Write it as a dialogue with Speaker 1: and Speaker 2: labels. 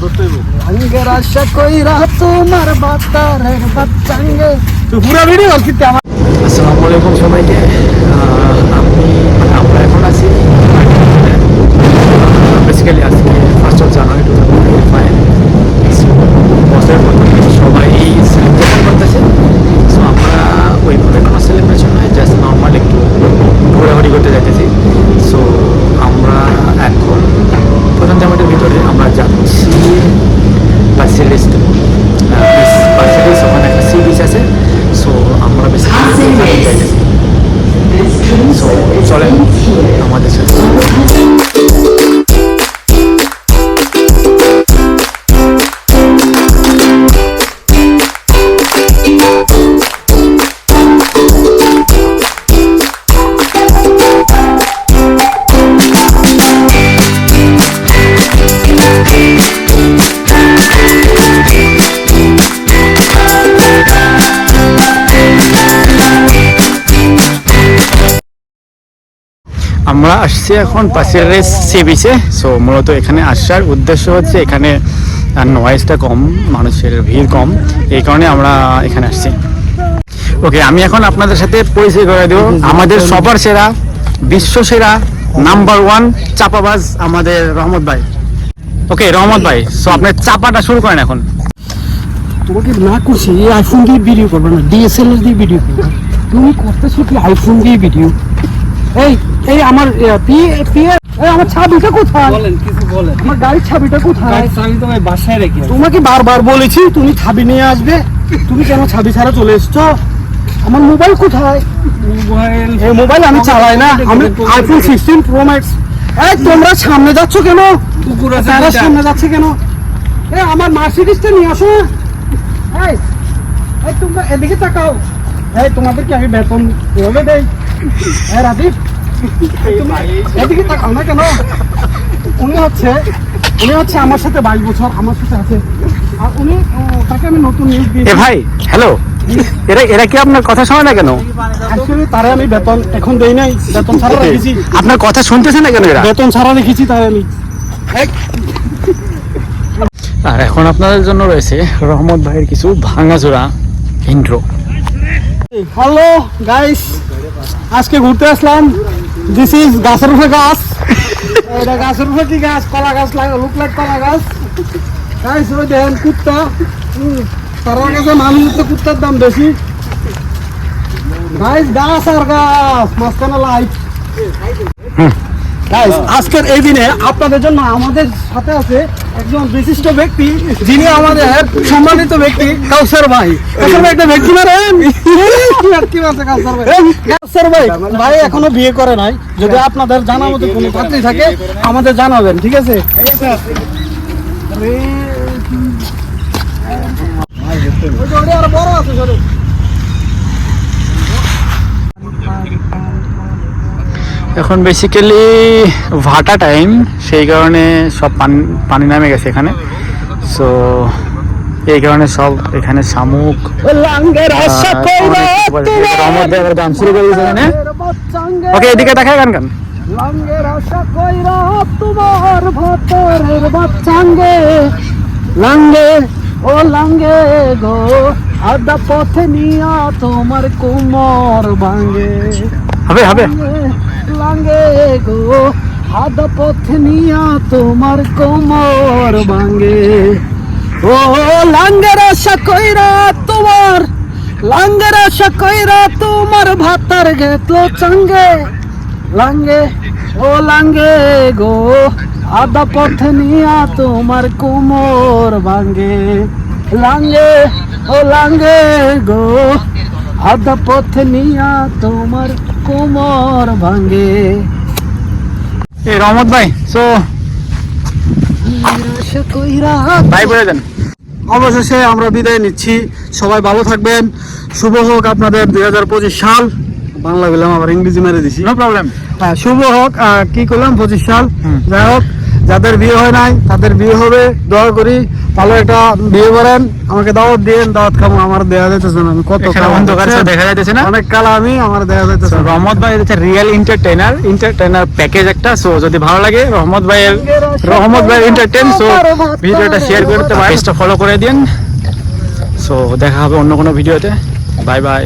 Speaker 1: রঙের আশা কইরা তোমার বাতারের বাচ্চাঙ্গে। পুরো ভিডিও কিন্তু আমার
Speaker 2: আসসালামু আলাইকুম সবাইকে। আমরা আসছি এখন পাশের সি বিচে সো মূলত এখানে আসার উদ্দেশ্য হচ্ছে এখানে নয়েজটা কম, মানুষের ভিড় কম, এই কারণে আমরা এখানে আসছি। ওকে আমি এখন আপনাদের সাথে পরিচয় করে দেবো। আমাদের সবার সেরা, বিশ্ব সেরা নাম্বার ওয়ান চাপাবাজ আমাদের রহমত ভাই। ওকে রহমত ভাই সো আপনার চাপাটা শুরু করেন এখন।
Speaker 1: তোমাকে না করছি, এই আইফোন দিয়ে ভিডিও করবে না ডিএসএলআর দিয়ে ভিডিও করবে। তুমি করতেছো কি আইফোন দিয়ে ভিডিও এই এই আমার পি পি এই আমার ছাবিটা কোথায়?
Speaker 3: বলেন কিছু বলেন।
Speaker 1: আমার গাড়ির ছাবিটা কোথায়?
Speaker 3: চাবি তো ভাই বাসায় রেখে
Speaker 1: তোমাকে বারবার বলেছি তুমি নিয়ে আসবে। তুমি কেন ছাড়া চলে এসছো? আমার মোবাইল কোথায়?
Speaker 3: মোবাইল
Speaker 1: এই মোবাইল আমি চালাই না। আমি আইফোন সিক্সটিন প্রো ম্যাক্স এই তোমরা সামনে যাচ্ছ কেন?
Speaker 3: কুকুর আছে
Speaker 1: তারা সামনে যাচ্ছে কেন? এই আমার মার্সিডিসটা নিয়ে আসো। এই এই তোমরা এদিকে তাকাও। এই তোমাদেরকে আমি বেতন এভাবে দেই। এই রাজীব। এদিকে তাকাও না কেন? উনি হচ্ছে উনি হচ্ছে আমার সাথে বাইশ বছর আমার সাথে আছে। আর উনি তাকে আমি নতুন নিউজ দিয়েছি।
Speaker 2: ভাই হ্যালো এরা এরা কি আপনার কথা শোনে না কেন?
Speaker 1: অ্যাকচুয়ালি তারে আমি বেতন এখন দেই নাই বেতন ছাড়া রেখেছি।
Speaker 2: আপনার কথা শুনতেছে না কেন এরা?
Speaker 1: বেতন ছাড়া রেখেছি তাই আমি।
Speaker 2: আর এখন আপনাদের জন্য রয়েছে রহমত ভাইয়ের কিছু ভাঙাচোরা ইন্ট্রো
Speaker 1: হ্যালো গাইস আজকে ঘুরতে আসলাম। দিস ইজ গাছের উপরে গাছ এটা গাছের উপরে কি গাছ কলা গাছ লাগে লুক লাগ কলা গাছ গাইস ওই দেখেন কুত্তা। হুম, তার কাছে মানুষের তো কুত্তার দাম বেশি। গাইস গাছ আর গাছ মাঝখানে লাইট গাইস আজকের এই দিনে আপনাদের জন্য আমাদের সাথে আছে একজন বিশিষ্ট ব্যক্তি যিনি আমাদের সম্মানিত ব্যক্তি কাউসার ভাই। ভাই একটা ব্যক্তি কি আছে কাউসার ভাই। কাউসার ভাই ভাই এখনও বিয়ে করে নাই। যদি আপনাদের জানা মতো কোনো পাত্রী থাকে আমাদের জানাবেন ঠিক আছে? আরও বড় আছে
Speaker 2: এখন বেসিক্যালি ভাটা টাইম সেই কারণে সব পানি পানি নামে গেছে এখানে। সো এই কারণে সব এখানে শামুক গান শুরু করে এখানে। ওকে এদিকে দেখায় গান গান।
Speaker 1: লাঙ্গের আশা কইরা তোমার ভাতরের বাচ্চাঙ্গে। লাঙ্গে ও লাঙ্গে গো আদা পথে নিয়া তোমার কুমর ভাঙ্গে।
Speaker 2: হবে হবে।
Speaker 1: লাঙ্গে গো আদা পথে নিয়া তোমার কোমর ভাঙ্গে ও লাঙ্গের আশা কইরা তোমার লাঙ্গের আশা কইরা তোমার ভাতার গেতলো চাঙ্গে। লাঙ্গে ও লাঙ্গে গো আদা পথে নিয়া তোমার কোমর ভাঙ্গে লাঙ্গে ও লাঙ্গে গো আদা পথে নিয়া তোমার কোমর ভাঙ্গে
Speaker 2: এই রহমত ভাই সো ভাই বলে দেন।
Speaker 1: অবশেষে আমরা বিদায় নিচ্ছি। সবাই ভালো থাকবেন। শুভ হোক আপনাদের দুই হাজার পঁচিশ সাল। বাংলা বললাম আবার ইংরেজি মেরে দিছি।
Speaker 2: নো প্রবলেম
Speaker 1: হ্যাঁ শুভ হোক। কি করলাম? পঁচিশ সাল। যাই হোক। যাদের বিয়ে হয় নাই তাদের বিয়ে হবে দোয়া করি।
Speaker 4: ভালো একটা বিয়ে করেন আমাকে দাওয়াত দিন দাওয়াত খাব আমার দেওয়া যাইতেছে না। আমি কত
Speaker 2: অন্ধকার দেখা যাইতেছে না।
Speaker 4: অনেক কালা আমি আমার দেওয়া যাইতেছে
Speaker 2: রহমত ভাই হচ্ছে রিয়েল এন্টারটেইনার এন্টারটেইনার প্যাকেজ একটা সো যদি ভালো লাগে রহমত ভাইয়ের রহমত ভাই এন্টারটেইন সো ভিডিওটা শেয়ার করতে পেজটা ফলো করে দিন সো দেখা হবে অন্য কোনো ভিডিওতে। Bye bye